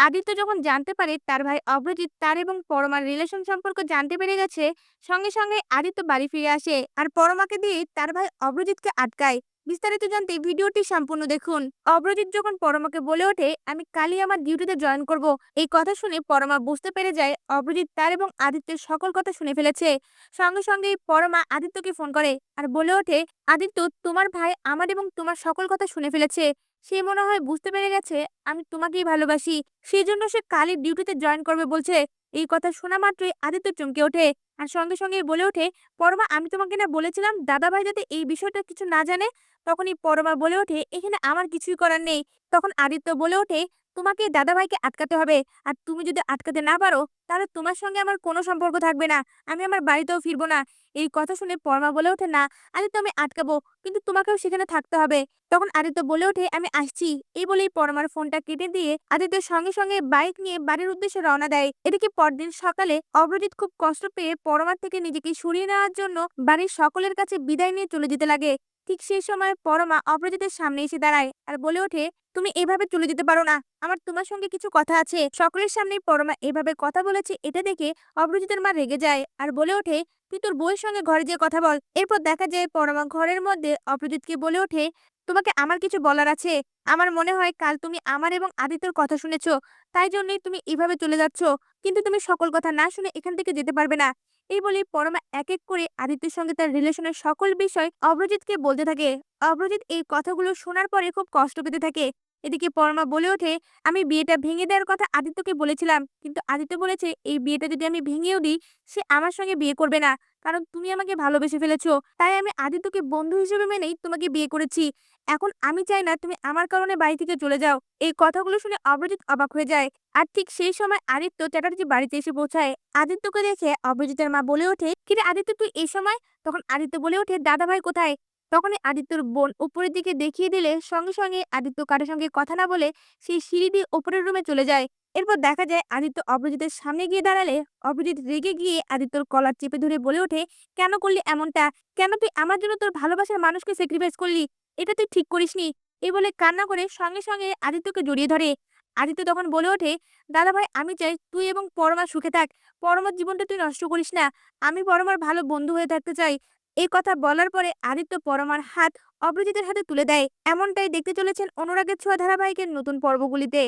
আদিত্য যখন জানতে পারে তার ভাই অভ্রজিৎ তার এবং পরমার রিলেশন সম্পর্ক জানতে পেরে গেছে, সঙ্গে সঙ্গে আদিত্য বাড়ি ফিরে আসে। আর পরমাকে দিয়ে তার ভাই অভ্রজিৎকে আটকায়। বিস্তারিত জানতে ভিডিওটি সম্পূর্ণ দেখুন। অভ্রজিৎ যখন পরমাকে বলে ওঠে, আমি কালই আমার ডিউটিতে জয়েন করব। এই কথা শুনে পরমা বুঝতে পেরে যায় অভ্রজিৎ তার এবং আদিত্যের সকল কথা শুনে ফেলেছে। সঙ্গে সঙ্গেই পরমা আদিত্যকে ফোন করে আর বলে ওঠে, আদিত্য, তোমার ভাই আমার এবং তোমার সকল কথা শুনে ফেলেছে। সে মনে হয় বুঝতে পেরে গেছে, আমি তোমাকেই ভালোবাসি। সেই জন্য সে কালই ডিউটিতে জয়েন করবে বলছে। এই কথা শোনা মাত্রই আদিত্য চমকে ওঠে। আর সঙ্গে সঙ্গে বলে ওঠে, পরমা, আমি তোমাকে না বলেছিলাম দাদা ভাই যাতে এই বিষয়টা কিছু না জানে? তখনই পরমা বলে ওঠে, এখানে আমার কিছুই করার নেই। তখন আদিত্য বলে ওঠে তোমাকে দাদা ভাইকে আটকাতে হবে। আর তুমি যদি আটকাতে না পারো, তাহলে তোমার সঙ্গে আমার কোনো সম্পর্ক থাকবে না। আমি আমার বাড়িতেও ফিরবো না। এই কথা শুনে পরমা বলে ওঠে, না আদিত্য আমি আটকাবো, কিন্তু তোমাকেও সেখানে থাকতে হবে। তখন আদিত্য বলে ওঠে, আমি আসছি। এই বলেই পরমার ফোনটা কেটে দিয়ে আদিত্য সঙ্গে সঙ্গে বাইক নিয়ে বাড়ির উদ্দেশ্যে রওনা দেয়। এদিকে পরদিন সকালে অভ্রজিৎ খুব কষ্ট পেয়ে পরমার থেকে নিজেকে সরিয়ে নেওয়ার জন্য বাড়ির সকলের কাছে বিদায় নিয়ে চলে যেতে লাগে। ঠিক সেই সময় পরমা অপরাজিতের সামনে এসে দাঁড়ায় আর বলে ওঠে, তুমি এভাবে চলে যেতে পারো না। আমার তোমার সঙ্গে কিছু কথা আছে। সকলের সামনে পরমা এভাবে কথা বলেছে, এটা দেখে অপরাজিতের মা রেগে যায় আর বলে ওঠে, তুই তোর বউয়ের সঙ্গে ঘরে যেয়ে কথা বল। এরপর দেখা যায় পরমা ঘরের মধ্যে অপরাজিৎকে বলে ওঠে, তোমাকে আমার কিছু বলার আছে। আমার মনে হয় কাল তুমি আমার এবং আদিত্যর কথা শুনেছো। তাই জন্যই তুমি এভাবে চলে যাচ্ছ। কিন্তু তুমি সকল কথা না শুনে এখান থেকে যেতে পারবে না। এই বলে পরমা এক এক করে আদিত্যের সঙ্গে তার রিলেশনের সকল বিষয় অভ্রজিৎকে বলতে থাকে। অভ্রজিৎ এই কথাগুলো শোনার পরে খুব কষ্ট পেতে থাকে। এদিকে পরমা বলে ওঠে, আমি বিয়েটা ভেঙে দেওয়ার কথা আদিত্যকে বলেছিলাম। কিন্তু আদিত্য বলেছে, এই বিয়েটা যদি আমি ভেঙেও দিই, সে আমার সঙ্গে বিয়ে করবে না। কারণ তুমি আমাকে ভালোবেসে ফেলেছো। তাই আমি আদিত্যকে বন্ধু হিসেবে মেনেই তোমাকে বিয়ে করেছি। এখন আমি চাই না তুমি আমার কারণে বাড়ি থেকে চলে যাও। এই কথাগুলো শুনে অভ্রজিৎ অবাক হয়ে যায়। আর ঠিক সেই সময় আদিত্য চ্যাটার্জি বাড়িতে এসে পৌঁছায়। আদিত্যকে দেখে অভিজিতের মা বলে ওঠে, কিরে আদিত্য, তুই এই সময়? তখন আদিত্য বলে ওঠে দাদা ভাই কোথায়? তখনই আদিত্যর বোন উপরের দিকে দেখিয়ে দিলে সঙ্গে সঙ্গে আদিত্য কারোর সঙ্গে কথা না বলে সেই সিঁড়ি দিয়ে উপরের রুমে চলে যায়। এরপর দেখা যায় আদিত্য অভিজিতের সামনে গিয়ে দাঁড়ালে। অভিজিৎ রেগে গিয়ে আদিত্যর কলার চেপে ধরে বলে ওঠে, কেন করলি এমনটা? কেন তুই আমার জন্য তোর ভালোবাসার মানুষকে স্যাক্রিফাইস করলি? এটা তুই ঠিক করিসনি। এই বলে কান্না করে সঙ্গে সঙ্গে আদিত্যকে জড়িয়ে ধরে। আদিত্য তখন বলে ওঠে, দাদা ভাই, আমি চাই তুই এবং পরমার সুখে থাক। পরমার জীবনটা তুই নষ্ট করিস না। আমি পরমার ভালো বন্ধু হয়ে থাকতে চাই। এই কথা বলার পরে আদিত্য পরমার হাত অপরাজিতের হাতে তুলে দেয়। এমনটাই দেখতে চলেছেন অনুরাগের ছোঁয়া ধারাবাহিকের নতুন পর্বগুলিতে।